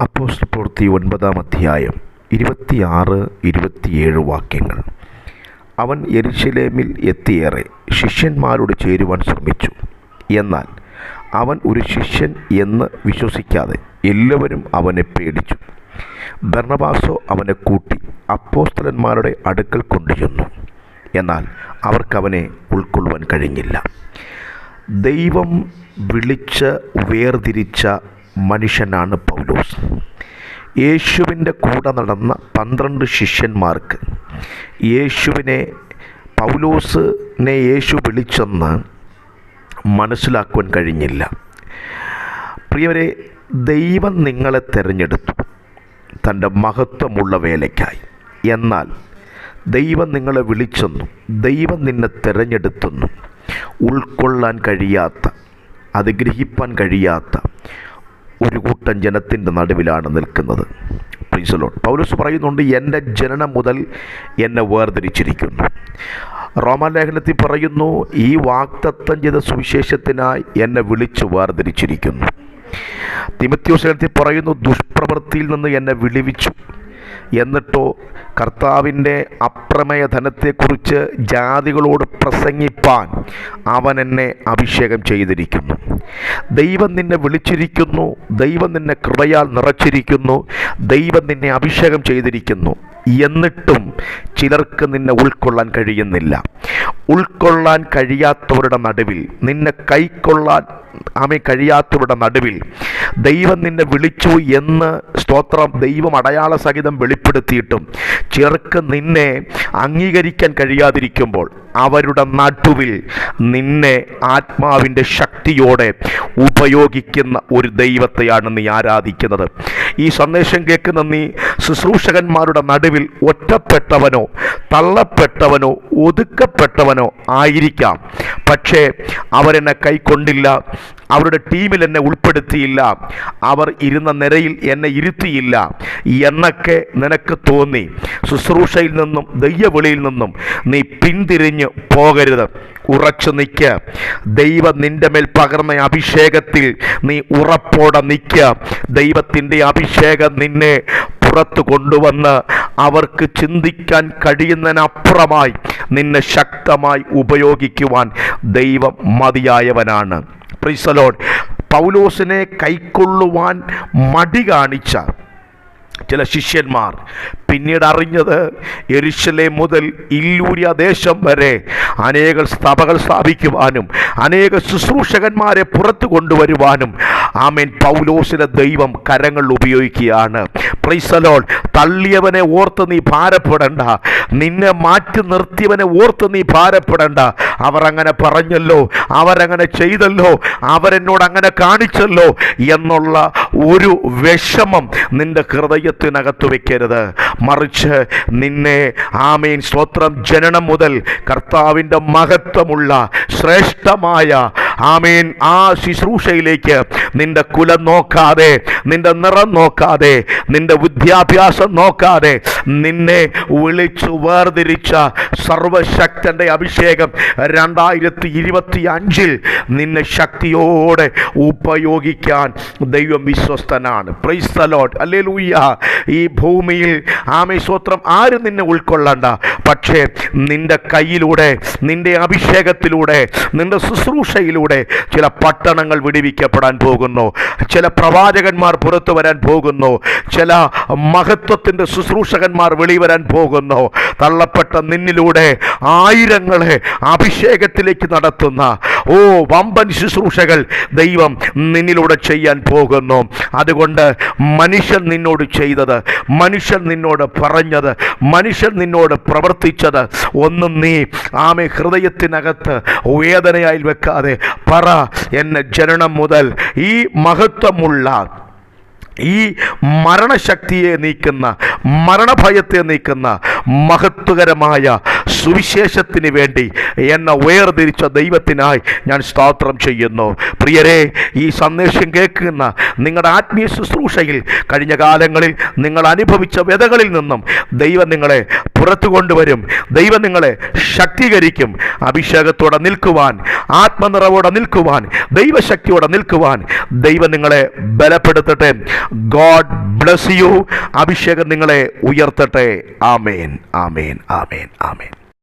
Apostle പ്രവൃത്തി ഒൻപതാം അധ്യായം ഇരുപത്തിയാറ് ഇരുപത്തിയേഴ് വാക്യങ്ങൾ. അവൻ എരിശിലേമിൽ എത്തിയേറെ ശിഷ്യന്മാരോട് ചേരുവാൻ ശ്രമിച്ചു. എന്നാൽ അവൻ ഒരു ശിഷ്യൻ എന്ന് വിശ്വസിക്കാതെ എല്ലാവരും അവനെ പേടിച്ചു. ബർണബാസോ അവനെ കൂട്ടി അപ്പോസ്തലന്മാരുടെ അടുക്കൽ കൊണ്ടുചെന്നു. എന്നാൽ അവർക്കവനെ ഉൾക്കൊള്ളുവാൻ കഴിഞ്ഞില്ല. ദൈവം വിളിച്ച് വേർതിരിച്ച മനുഷ്യനാണ് പൗലോസ്. യേശുവിന്റെ കൂടെ നടന്ന പന്ത്രണ്ട് ശിഷ്യന്മാർക്ക് യേശുവിനെ പൗലോസിനെ യേശു വിളിച്ചെന്ന് മനസ്സിലാക്കുവാൻ കഴിഞ്ഞില്ല. പ്രിയവരെ ദൈവം നിങ്ങളെ തിരഞ്ഞെടുത്തു തന്റെ മഹത്വമുള്ള വേലയ്ക്കായി. എന്നാൽ ദൈവം നിങ്ങളെ വിളിച്ചെന്നും ദൈവം നിന്നെ തിരഞ്ഞെടുത്തെന്നും ഉൾക്കൊള്ളാൻ കഴിയാത്ത അത് ഗ്രഹിപ്പാൻ കഴിയാത്ത ഒരു കൂട്ടം ജനത്തിന്റെ നടുവിലാണ് നിൽക്കുന്നത്. പ്രിൻസലോട്ട് പൗലോസ് പറയുന്നുണ്ട് എന്റെ ജനനം മുതൽ എന്നെ വേർതിരിച്ചിരിക്കുന്നു. റോമാലേഖനത്തിൽ പറയുന്നു ഈ വാക്തത്വം ചെയ്ത സുവിശേഷത്തിനായി എന്നെ വിളിച്ചു വേർതിരിച്ചിരിക്കുന്നു. തിമത്യോസേനത്തിൽ പറയുന്നു ദുഷ്പ്രവൃത്തിയിൽ നിന്ന് എന്നെ വിളിവിച്ചു. എന്നിട്ടോ കർത്താവിന്റെ അപ്രമേയ ധനത്തെക്കുറിച്ച് ജാതികളോട് പ്രസംഗിപ്പാൻ അവൻ എന്നെ അഭിഷേകം ചെയ്തിരിക്കുന്നു. ദൈവം നിന്നെ വിളിച്ചിരിക്കുന്നു ദൈവം നിന്നെ കൃപയാൽ നിറച്ചിരിക്കുന്നു ദൈവം നിന്നെ അഭിഷേകം ചെയ്തിരിക്കുന്നു. എന്നിട്ടും ചിലർക്ക് നിന്നെ ഉൾക്കൊള്ളാൻ കഴിയുന്നില്ല. ഉൾക്കൊള്ളാൻ കഴിയാത്തവരുടെ നടുവിൽ നിന്നെ കൈക്കൊള്ളാൻ ആമേ കഴിയാത്തവരുടെ നടുവിൽ ദൈവം നിന്നെ വിളിച്ചു എന്ന് സ്തോത്രം ദൈവം അടയാള സഹിതം വെളിപ്പെടുത്തിയിട്ടും ചിലർക്ക് നിന്നെ അംഗീകരിക്കാൻ കഴിയാതിരിക്കുമ്പോൾ അവരുടെ നടുവിൽ നിന്നെ ആത്മാവിന്റെ ശക്തിയോടെ ഉപയോഗിക്കുന്ന ഒരു ദൈവത്തെയാണ് നീ ആരാധിക്കുന്നത്. ഈ സന്ദേശം കേൾക്കുന്ന നീ ശുശ്രൂഷകന്മാരുടെ നടുവിൽ ഒറ്റപ്പെട്ടവനോ തള്ളപ്പെട്ടവനോ ഒതുക്കപ്പെട്ടവനോ ആയിരിക്കാം. പക്ഷേ അവരെന്നെ കൈക്കൊണ്ടില്ല. അവരുടെ ടീമിൽ എന്നെ ഉൾപ്പെടുത്തിയില്ല. അവർ ഇരുന്ന നിരയിൽ എന്നെ ഇരുത്തിയില്ല. എന്നൊക്കെ നിനക്ക് തോന്നി. ശുശ്രൂഷയിൽ നിന്നും ദയ്യവിളിയിൽ നിന്നും നീ പിന്തിരിഞ്ഞ് പോകരുത്. ഉറച്ചു നിൽക്കുക ദൈവ നിന്റെ മേൽ പകർന്ന അഭിഷേകത്തിൽ നീ ഉറപ്പോടെ നിൽക്കുക ദൈവത്തിന്റെ അഭിഷേകം നിന്നെ പുറത്തു കൊണ്ടുവന്ന് അവർക്ക് ചിന്തിക്കാൻ കഴിയുന്നതിനപ്പുറമായി നിന്നെ ശക്തമായി ഉപയോഗിക്കുവാൻ ദൈവം മതിയായവനാണ്. പ്രിസലോൺ പൗലോസിനെ കൈക്കൊള്ളുവാൻ മടി കാണിച്ച ചില ശിഷ്യന്മാർ പിന്നീട് അറിഞ്ഞത് എരിശലെ മുതൽ ഇല്ലൂരിയ ദേശം വരെ അനേക സഭകൾ സ്ഥാപിക്കുവാനും അനേക ശുശ്രൂഷകന്മാരെ പുറത്തു കൊണ്ടുവരുവാനും ആമേൻ പൗലോസിനെ ദൈവം കരങ്ങൾ ഉപയോഗിക്കുകയാണ്. പ്രിസലോൾ തള്ളിയവനെ ഓർത്ത് നീ ഭാരപ്പെടണ്ട. നിന്നെ മാറ്റി നിർത്തിയവനെ ഓർത്ത് നീ ഭാരപ്പെടണ്ട. അവർ അങ്ങനെ പറഞ്ഞല്ലോ. അവരങ്ങനെ ചെയ്തല്ലോ. അവരെന്നോട് അങ്ങനെ കാണിച്ചല്ലോ എന്നുള്ള ഒരു വിഷമം നിന്റെ ഹൃദയത്തിനകത്ത് വെക്കരുത്. മറിച്ച് നിന്നെ ആമീൻ സ്തോത്രം ജനനം മുതൽ കർത്താവിന്റെ മഹത്വമുള്ള ശ്രേഷ്ഠമായ ആമേൻ. ആ ശുശ്രൂഷയിലേക്ക് നിന്റെ കുലം നോക്കാതെ നിന്റെ നിറം നോക്കാതെ നിന്റെ വിദ്യാഭ്യാസം നോക്കാതെ നിന്നെ വിളിച്ചു വേർതിരിച്ച സർവശക്തന്റെ അഭിഷേകം രണ്ടായിരത്തി ഇരുപത്തി അഞ്ചിൽ നിന്നെ ശക്തിയോടെ ഉപയോഗിക്കാൻ ദൈവം വിശ്വസ്തനാണ്. പ്രൈസ്തലോട്ട് അല്ലേ ലൂയ്യ ഈ ഭൂമിയിൽ ആമേ സ്വത്രം ആരും നിന്നെ ഉൾക്കൊള്ളണ്ട. പക്ഷേ നിന്റെ കയ്യിലൂടെ നിന്റെ അഭിഷേകത്തിലൂടെ നിന്റെ ശുശ്രൂഷയിലൂടെ ചില പട്ടണങ്ങൾ വിടിവിക്കപ്പെടാൻ പോകുന്നു. ചില പ്രവാചകന്മാർ പുറത്തു വരാൻ പോകുന്നു. ചില മഹത്വത്തിന്റെ ശുശ്രൂഷകന്മാർ വെളിവരാൻ പോകുന്നു. തള്ളപ്പെട്ട നിന്നിലൂടെ ആയിരങ്ങളെ അഭിഷേകത്തിലേക്ക് നടത്തുന്ന ഓ വമ്പൻ ശുശ്രൂഷകൾ ദൈവം നിന്നിലൂടെ ചെയ്യാൻ പോകുന്നു. അതുകൊണ്ട് മനുഷ്യൻ നിന്നോട് ചെയ്തത് മനുഷ്യൻ നിന്നോട് പറഞ്ഞത് മനുഷ്യൻ നിന്നോട് പ്രവർത്തിച്ചത് ഒന്നും നീ ആമെ ഹൃദയത്തിനകത്ത് വേദനയായി വെക്കാതെ പറ. എന്നെ ജനനം മുതൽ ഈ മഹത്വമുള്ള ഈ മരണശക്തിയെ നീക്കുന്ന മരണഭയത്തെ നീക്കുന്ന മഹത്വകരമായ സുവിശേഷത്തിന് വേണ്ടി എന്നെ വേർതിരിച്ച ദൈവത്തിനായി ഞാൻ സ്തോത്രം ചെയ്യുന്നു. പ്രിയരെ ഈ സന്ദേശം കേൾക്കുന്ന നിങ്ങളുടെ ആത്മീയ ശുശ്രൂഷയിൽ കഴിഞ്ഞ കാലങ്ങളിൽ നിങ്ങൾ അനുഭവിച്ച വ്യതകളിൽ നിന്നും ദൈവം നിങ്ങളെ പുറത്തു കൊണ്ടുവരും. ദൈവം നിങ്ങളെ ശക്തീകരിക്കും. അഭിഷേകത്തോടെ നിൽക്കുവാൻ ആത്മനിറവോടെ നിൽക്കുവാൻ ദൈവശക്തിയോടെ നിൽക്കുവാൻ ദൈവം നിങ്ങളെ ബലപ്പെടുത്തട്ടെ. God bless you. അഭിഷേകം നിങ്ങളെ ഉയർത്തട്ടെ. ആമേൻ. ആമേൻ. ആമേൻ. ആമേൻ.